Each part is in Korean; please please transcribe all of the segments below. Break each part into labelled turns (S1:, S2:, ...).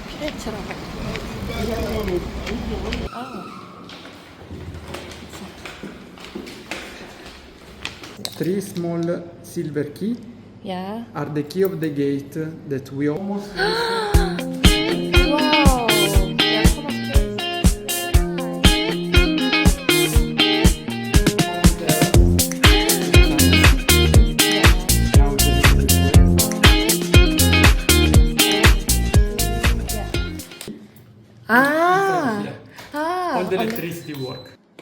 S1: 내 피레처럼. 아.
S2: Three small silver key
S1: 야.
S2: are the key of the gate that we almost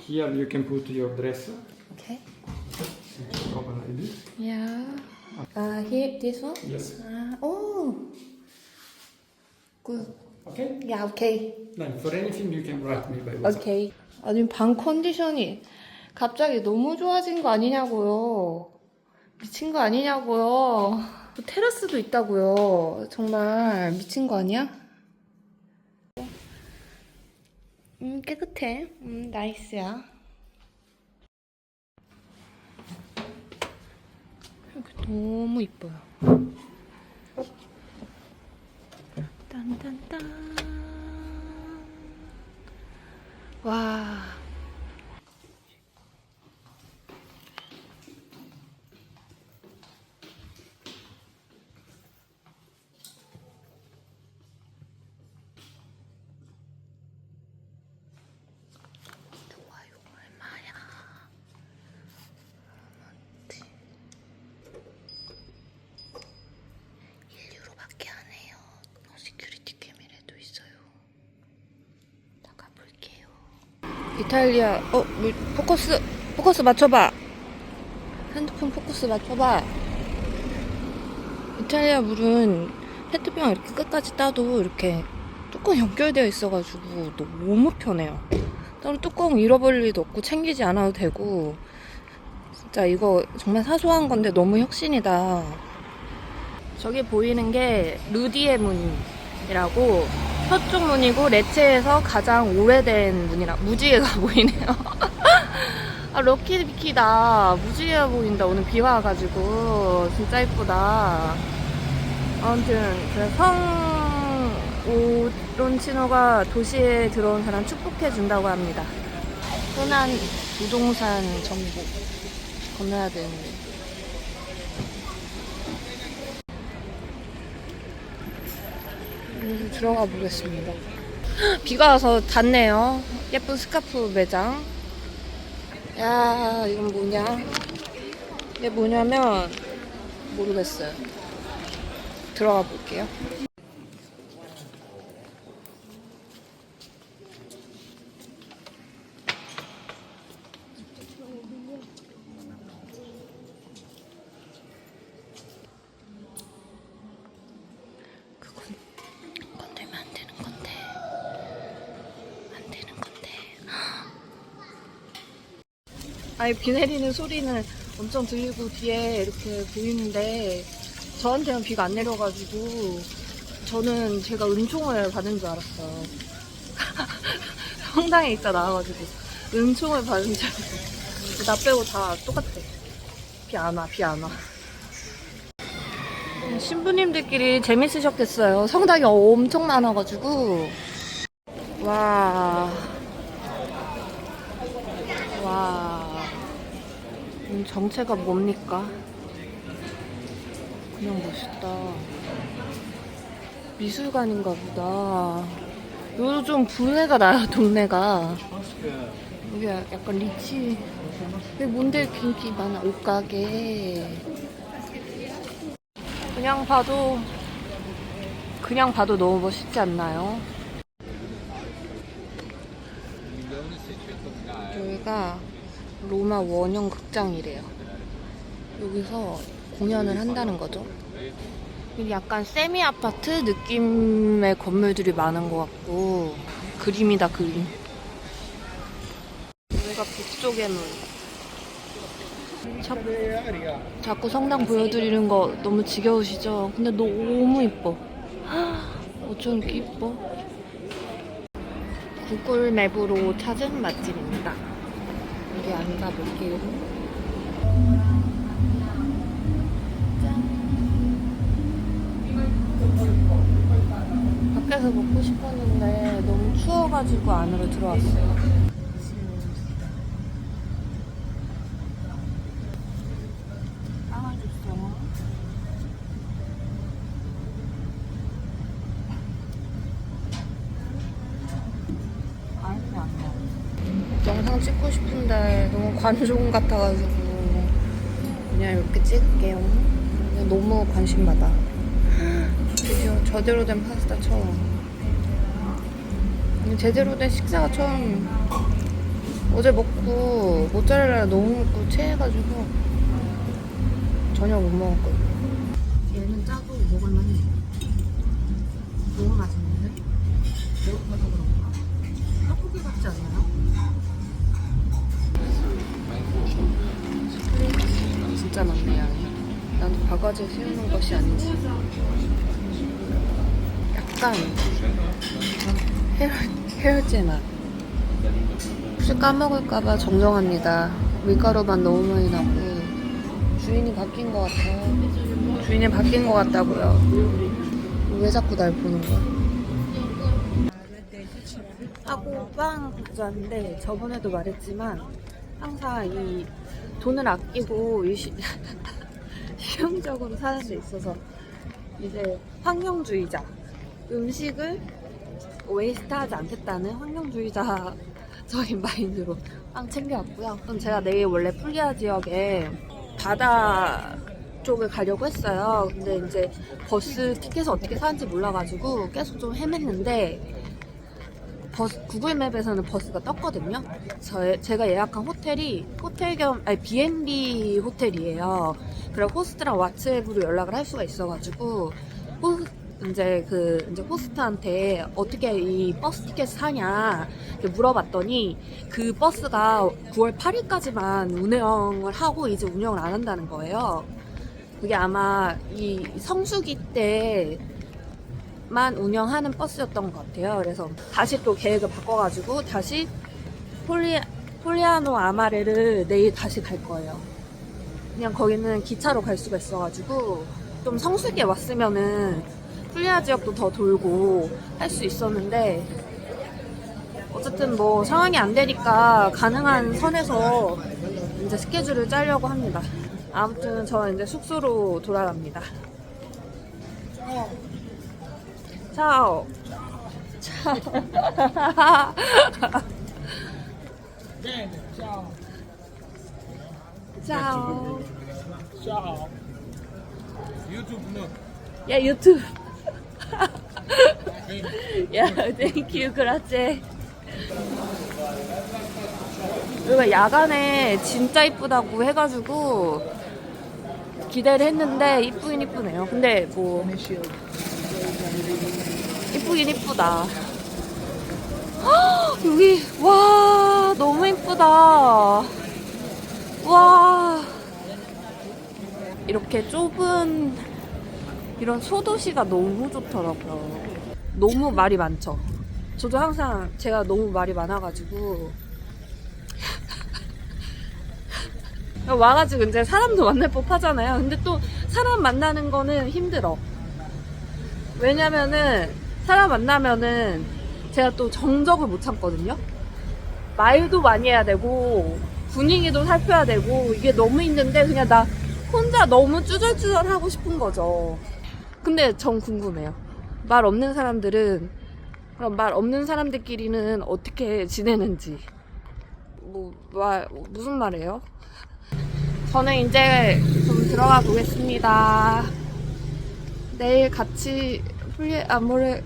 S2: Here you can put your dress.
S1: 오케이.
S2: Open like this.
S1: 야. 아, here this one?
S2: Yes.
S1: 아, 오. 굿.
S2: Okay.
S1: 야, 오케이.
S2: Then for anything you can write me by WhatsApp.
S1: 오케이. 아니 방 컨디션이 갑자기 너무 좋아진 거 아니냐고요. 미친 거 아니냐고요. 또 테라스도 있다고요. 정말 미친 거 아니야? 음 깨끗해. 음 나이스야. 너무 이뻐요. 딴딴딴. 와. 좋아요 얼마야? 어머지. 1유로밖에 안 해요. 어, 시큐리티 캐미라도 있어요. 나가볼게요. 이탈리아 어 물, 포커스 포커스 맞춰봐. 핸드폰 포커스 맞춰봐. 이탈리아 물은 페트병 이렇게 끝까지 따도 이렇게 뚜껑 연결되어 있어가지고 너무 편해요. 따로 뚜껑 잃어버릴 일도 없고 챙기지 않아도 되고. 진짜 이거 정말 사소한 건데 너무 혁신이다. 저기 보이는 게 루디의 문이라고 서쪽 문이고 레체에서 가장 오래된 문이라 무지개가 보이네요. 아 럭키비키다 무지개가 보인다 오늘 비가 와가지고 진짜 이쁘다. 아무튼 그 성 오론치노가 도시에 들어온 사람 축복해 준다고 합니다. 흔한 부동산 정보 건너야 되는데. 여기 들어가 보겠습니다. 비가 와서 닫네요. 예쁜 스카프 매장. 야, 이건 뭐냐? 이게 뭐냐면 모르겠어요. 들어가 볼게요. 그건 건들면 안 되는 건데. 안 되는 건데. 아니, 비 내리는 소리는 엄청 들리고 뒤에 이렇게 보이는데, 저한테는 비가 안 내려가지고, 저는 제가 은총을 받은 줄 알았어요. 성당에 있다 나와가지고, 은총을 받은 줄 알았어요. 나 빼고 다 똑같아. 비 안 와, 비 안 와. 신부님들끼리 재밌으셨겠어요. 성당이 엄청 많아가지고. 와. 와. 이 정체가 뭡니까? 그냥 멋있다. 미술관인가 보다. 좀 분해가 나요, 동네가. 여기 약간 리치. 여기 뭔데 인기 많아? 옷가게. 그냥 봐도 그냥 봐도 너무 멋있지 않나요? 여기가 로마 원형 극장이래요. 여기서 공연을 한다는 거죠. 여기 약간 세미 아파트 느낌의 건물들이 많은 것 같고 그림이다 그림. 여기가 북쪽의 문. 자꾸, 자꾸 성당 보여드리는 거 너무 지겨우시죠? 근데 너무 이뻐. 어쩜 이렇게 이뻐? 구글 맵으로 찾은 맛집입니다. 여기 앉아 볼게요. 짠. 밖에서 먹고 싶었는데 너무 추워가지고 안으로 들어왔어요. 따라줬어. 알고 안 나. 영상 찍고 싶은데 너무 관종 같아가지고 그냥 이렇게 찍을게요. 너무 관심 받아. 드디어 제대로 된 파스타 처음. 제대로 된 식사가 처음. 어제 먹고 모짜렐라 너무 먹고 체해가지고 전혀 못 먹었거든 바가지 세우는 것이 아니지. 약간 헤어, 헤어제 맛. 혹시 까먹을까봐 정정합니다. 밀가루만 너무 많이 나고 주인이 바뀐 것 같아요. 주인이 바뀐 것 같다고요. 왜 자꾸 날 보는 거야? 하고 빵 가져왔는데 저번에도 말했지만 항상 이 돈을 아끼고 이 시, 실용적으로 사는 데 있어서 이제 환경주의자 음식을 웨이스트하지 않겠다는 환경주의자적인 마인드로 빵 챙겨왔고요. 그럼 제가 내일 원래 풀리아 지역에 바다 쪽을 가려고 했어요. 근데 이제 버스 티켓을 어떻게 사는지 몰라가지고 계속 좀 헤맸는데 버스, 구글 맵에서는 버스가 떴거든요. 저, 제가 예약한 호텔이 호텔 겸, 아니, B&B 호텔이에요. 그리고 호스트랑 왓츠앱으로 연락을 할 수가 있어가지고, 호, 이제 그, 이제 호스트한테 어떻게 이 버스 티켓 사냐, 물어봤더니, 그 버스가 9월 8일까지만 운영을 하고 이제 운영을 안 한다는 거예요. 그게 아마 이 성수기 때 만 운영하는 버스였던 것 같아요. 그래서 다시 또 계획을 바꿔가지고 다시 폴리, 폴리아노 아마레를 내일 다시 갈 거예요. 그냥 거기는 기차로 갈 수가 있어가지고 좀 성수기에 왔으면은 폴리아 지역도 더 돌고 할 수 있었는데 어쨌든 뭐 상황이 안 되니까 가능한 선에서 이제 스케줄을 짜려고 합니다. 아무튼 저는 이제 숙소로 돌아갑니다. 차오. 차오. 차오.
S2: YouTube no.
S1: 야, 유튜브. 야, 땡큐, 그라제. 여기가 야간에 진짜 이쁘다고 해가지고 기대를 했는데 이쁘긴 이쁘네요. 근데 뭐 이쁘긴 이쁘다. 헉, 여기 와 너무 이쁘다. 와 이렇게 좁은 이런 소도시가 너무 좋더라고요. 너무 말이 많죠. 저도 항상 제가 너무 말이 많아가지고 와가지고 이제 사람도 만날 법하잖아요. 근데 또 사람 만나는 거는 힘들어. 왜냐면은 사람 만나면은 제가 또 정적을 못 참거든요. 말도 많이 해야 되고 분위기도 살펴야 되고 이게 너무 힘든데 그냥 나 혼자 너무 쭈절쭈절 하고 싶은 거죠. 근데 전 궁금해요. 말 없는 사람들은 그럼 말 없는 사람들끼리는 어떻게 지내는지 뭐 말 무슨 말이에요? 저는 이제 좀 들어가 보겠습니다. 내일 같이 폴리 아모레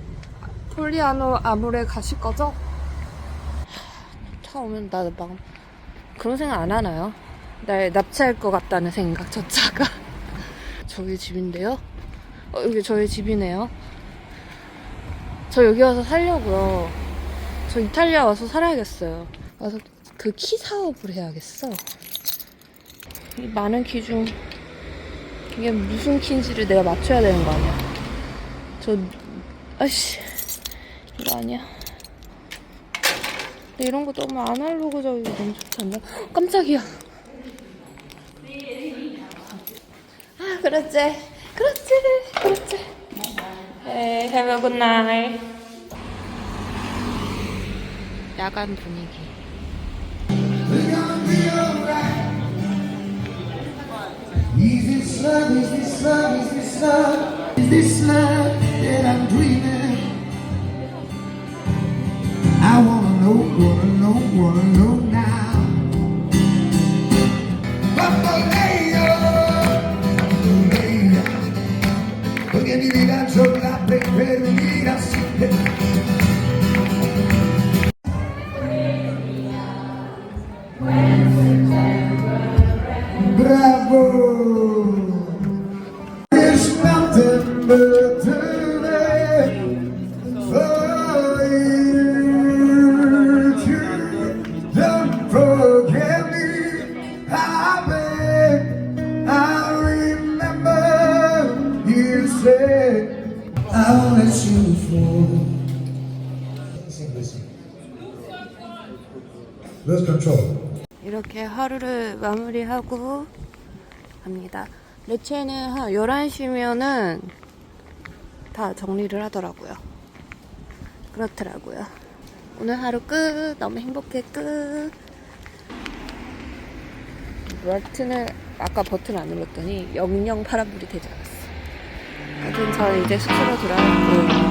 S1: 폴리아노 아모레 가실 거죠? 차 오면 나막 그런 생각 안 하나요? 날 납치할 것 같다는 생각 저 차가 저기 집인데요? 어, 여기 저희 집이네요. 저 여기 와서 살려고요. 저 이탈리아 와서 살아야겠어요. 와서 그 키 사업을 해야겠어. 이 많은 키 중 이게 무슨 키인지를 내가 맞춰야 되는 거 아니야? 저 아씨 이거 아니야. 근데 이런 거 너무 아날로그적이고 너무 좋지 않나? 깜짝이야. 아 그렇지, 그렇지, 그렇지. 네, have a good night. 야간 분위기.
S3: Is this love, is this love, is this love, is this love that I'm dreaming? Wanna know,
S1: 이렇게 하루를 마무리하고 갑니다. 레체는 한 11시면은 다 정리를 하더라고요. 그렇더라고요. 오늘 하루 끝. 너무 행복해 끝. 버튼을 아까 버튼 안 눌렀더니 영영 파란불이 되지 않았어. 하여튼 저는 이제 숙소로 돌아왔고